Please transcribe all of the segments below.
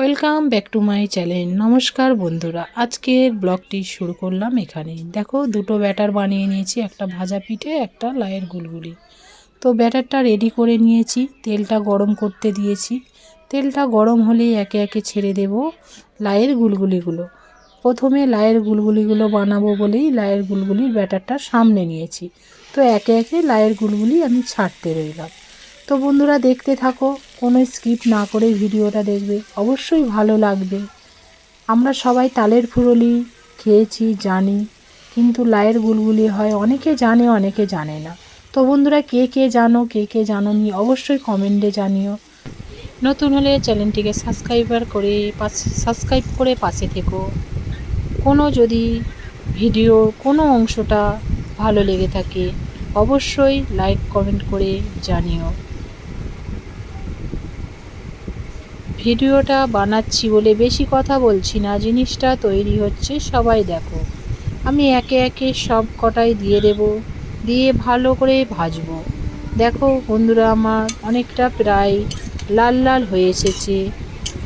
Welcome back to my channel নমস্কার বন্ধুরা, আজকের ব্লগটি শুরু করলাম এখানে দেখো, দুটো ব্যাটার বানিয়ে নিয়েছি, একটা ভাজা পিঠে, একটা লায়ের গুলগুলি। তো ব্যাটারটা রেডি করে নিয়েছি, তেলটা গরম করতে দিয়েছি। তেলটা গরম হলেই একে একে ছেড়ে দেব লায়ের গুলগুলিগুলো। প্রথমে লায়ের গুলগুলিগুলো বানাবো বলেই লায়ের গুলগুলির ব্যাটারটা সামনে নিয়েছি। তো একে একে লায়ের গুলগুলি আমি ছাড়তে রইলাম। তো বন্ধুরা দেখতে থাকো, কোনো স্কিপ না করে ভিডিওটা দেখবে, অবশ্যই ভালো লাগবে। আমরা সবাই তালের ফুরলি খেয়েছি, জানি, কিন্তু লায়ের গুলগুলি হয়, অনেকে জানে অনেকে জানে না। তো বন্ধুরা, কে কে জানো, কে কে জানো নি, অবশ্যই কমেন্টে জানিও। নতুন হলে চ্যানেলটিকে সাবস্ক্রাইবার করে সাবস্ক্রাইব করে পাশে থেকো। কোনো যদি ভিডিওর কোনো অংশটা ভালো লেগে থাকে, অবশ্যই লাইক, কমেন্ট করে জানিও। ভিডিওটা বানাচ্ছি বলে বেশি কথা বলছি না, জিনিসটা তৈরি হচ্ছে, সবাই দেখো। আমি একে একে সব কটাই দিয়ে দেব, দিয়ে ভালো করে ভাজবো। দেখো বন্ধুরা, আমার অনেকটা প্রায় লাল লাল হয়ে এসেছে।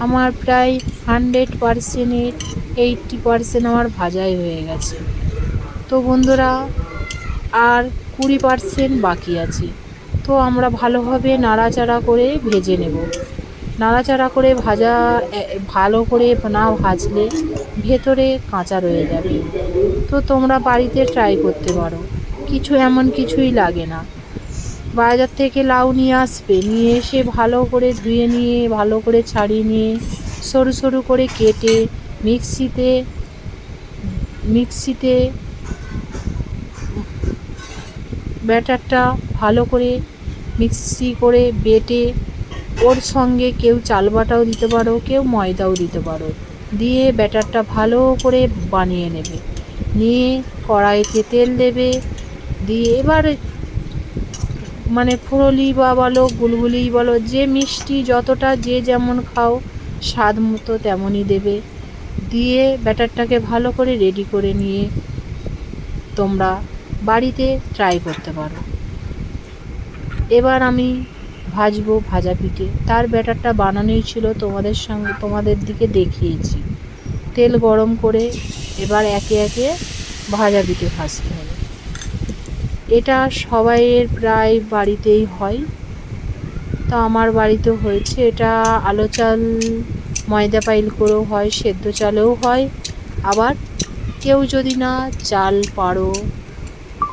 আমার প্রায় হান্ড্রেড পারসেন্টের এইটটি পারসেন্ট আমার ভাজাই হয়ে গেছে। তো বন্ধুরা, আর কুড়ি পারসেন্ট বাকি আছে। তো আমরা ভালোভাবে নাড়াচাড়া করে ভেজে নেব। নাড়াচাড়া করে ভাজা ভালো করে না ভাজলে ভেতরে কাঁচা রয়ে যাবে। তো তোমরা বাড়িতে ট্রাই করতে পারো। কিছু এমন কিছুই লাগে না। বাজার থেকে লাউ নিয়ে আসবে, নিয়ে এসে ভালো করে ধুয়ে নিয়ে, ভালো করে ছাড়িয়ে নিয়ে সরু সরু করে কেটে মিক্সিতে মিক্সিতে ব্যাটারটা ভালো করে মিক্সি করে বেটে ওর সঙ্গে কেউ চাল বাটাও দিতে পারো, কেউ ময়দাও দিতে পারো। দিয়ে ব্যাটারটা ভালো করে বানিয়ে নেবে। নিয়ে কড়াইতে তেল দেবে। দিয়ে এবার মানে ফুরলি বা বলো, গুলগুলি বলো, যে মিষ্টি যতটা যে যেমন খাও, স্বাদ মতো তেমনই দেবে। দিয়ে ব্যাটারটাকে ভালো করে রেডি করে নিয়ে তোমরা বাড়িতে ট্রাই করতে পারো। এবার আমি ভাজবো ভাজা পিঠে। তার ব্যাটারটা বানানোই ছিল তোমাদের সঙ্গে, তোমাদের দিকে দেখিয়েছি। তেল গরম করে এবার একে একে ভাজা পিঠে ভাজতে হবে। এটা সবাইয়ের প্রায় বাড়িতেই হয়। তো আমার বাড়িতে হয়েছে। এটা আলো চাল, ময়দা পাইল করেও হয়, সেদ্ধ চালেও হয়। আবার কেউ যদি না চাল পারো,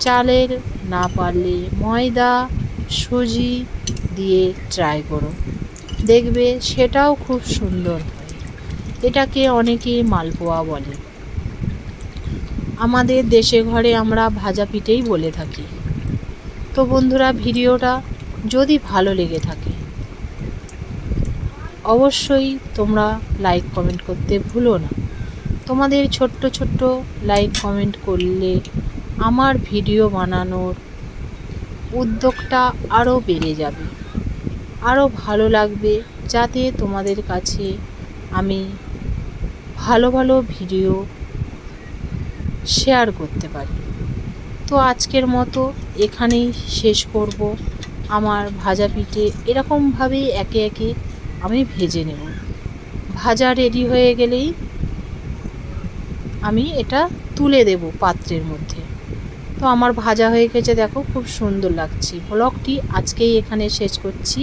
চালের না পারলে ময়দা সুজি দিয়ে ট্রাই করো। দেখবে সেটাও খুব সুন্দর এটাকে অনেকে মালপোয়া বলে। আমাদের দেশে ঘরে আমরা ভাজা পিঠেই বলে থাকি। তো বন্ধুরা, ভিডিওটা যদি ভালো লেগে থাকে, অবশ্যই তোমরা লাইক কমেন্ট করতে ভুলো না। তোমাদের ছোট্ট ছোট্ট লাইক কমেন্ট করলে আমার ভিডিও বানানোর উদ্যোগটা আরও বেড়ে যাবে। আরও ভালো লাগবে যাতে তোমাদের কাছে আমি ভালো ভালো ভিডিও শেয়ার করতে পারি। তো আজকের মতো এখানেই শেষ করব। আমার ভাজা পিঠে এরকমভাবেই একে একে আমি ভেজে নেব। ভাজা রেডি হয়ে গেলেই আমি এটা তুলে দেব পাত্রের মধ্যে। তো আমার ভাজা হয়ে গেছে দেখো খুব সুন্দর লাগছে। ব্লগটি আজকেই এখানে শেষ করছি।